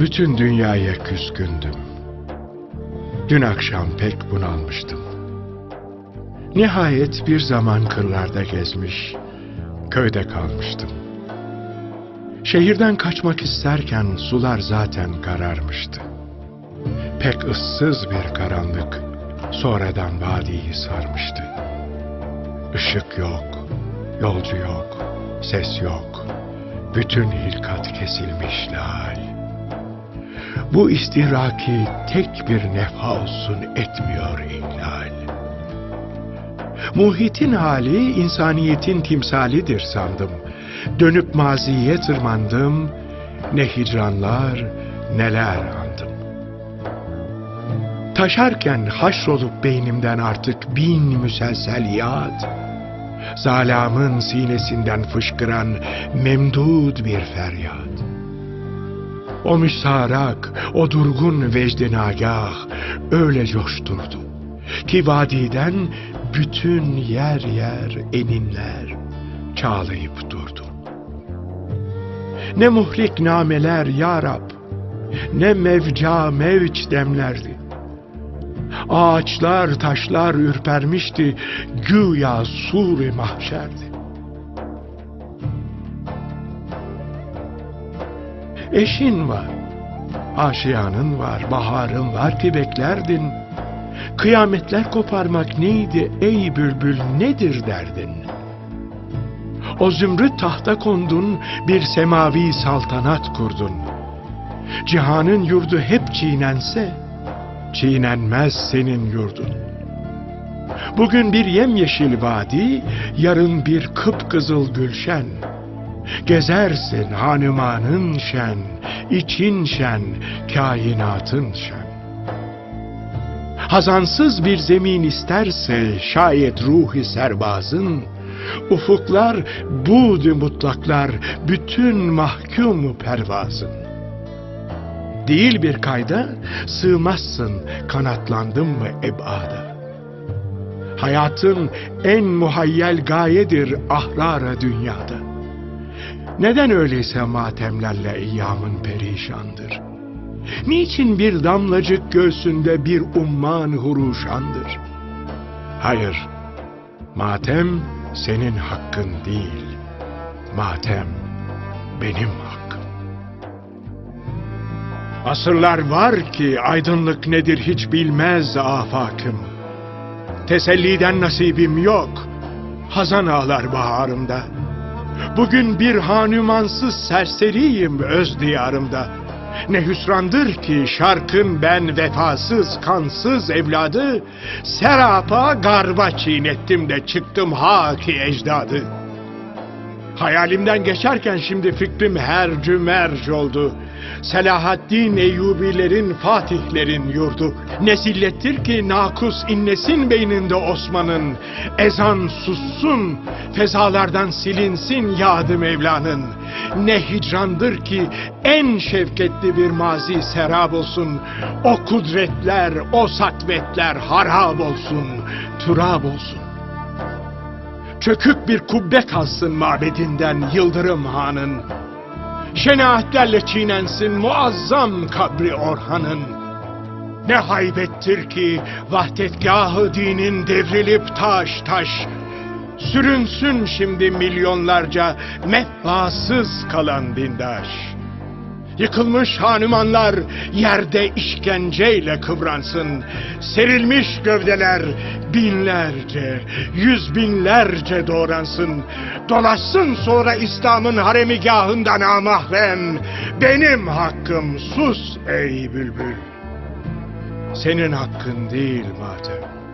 Bütün dünyaya küskündüm. Dün akşam pek bunalmıştım. Nihayet bir zaman kırlarda gezmiş, köyde kalmıştım. Şehirden kaçmak isterken sular zaten kararmıştı. Pek ıssız bir karanlık sonradan vadiyi sarmıştı. Işık yok, yolcu yok, ses yok. Bütün hilkat kesilmiş lal. Bu istiraki tek bir nefha olsun etmiyor ihlal. Muhitin hali insaniyetin timsalidir sandım. Dönüp maziye tırmandım, ne hicranlar neler andım. Taşarken haşrolup beynimden artık bin müselsel yad, zalamın sinesinden fışkıran memdud bir feryat. O müsarak, o durgun vecdi nagah öyle coşturdu ki vadiden bütün yer yer eninler çağlayıp durdu. Ne muhlik nameler ya Rab, ne mevca mevç demlerdi. Ağaçlar taşlar ürpermişti, güya sur mahşerdi. Eşin var, aşiyanın var, baharın var ki beklerdin. Kıyametler koparmak neydi ey bülbül nedir derdin? O zümrüt tahta kondun, bir semavi saltanat kurdun. Cihanın yurdu hep çiğnense, çiğnenmez senin yurdun. Bugün bir yemyeşil vadi, yarın bir kıpkızıl gülşen. Gezersin hanımanın şen, için şen, kainatın şen. Hazansız bir zemin isterse şayet ruhi serbazın, ufuklar buğd mutlaklar, bütün mahkumu pervazın. Değil bir kayda sığmazsın kanatlandın mı ebada. Hayatın en muhayyel gayedir ahrara dünyada. Neden öyleyse matemlerle eyyamın perişandır? Niçin bir damlacık göğsünde bir umman huruşandır? Hayır, matem senin hakkın değil. Matem benim hakkım. Asırlar var ki aydınlık nedir hiç bilmez afakım. Teselliden nasibim yok. Hazan ağlar baharımda. Bugün bir hanümansız serseriyim öz diyarımda. Ne hüsrandır ki şarkın ben vefasız kansız evladı. Serapa garba çiğnettim de çıktım haki ecdadı. Hayalimden geçerken şimdi fikrim hercü merc oldu Selahaddin Eyyubilerin fatihlerin yurdu. Ne zillettir ki nakus inlesin beyninde Osman'ın. Ezan sussun fezalardan silinsin yadı Mevla'nın. Ne hicrandır ki en şevketli bir mazi serab olsun. O kudretler o satvetler harap olsun Turab olsun. Çökük bir kubbe kalsın mabedinden Yıldırım Han'ın Şenaatlerle çiğnensin muazzam kabri Orhan'ın. Ne haybettir ki vahdetgahı dinin devrilip taş taş. Sürünsün şimdi milyonlarca mehvasız kalan dindaş. Yıkılmış hanımanlar yerde işkenceyle kıvransın. Serilmiş gövdeler binlerce, yüz binlerce doğransın. Dolaşsın sonra İslam'ın haremigahından amahrem. Benim hakkım sus ey bülbül. Senin hakkın değil madem.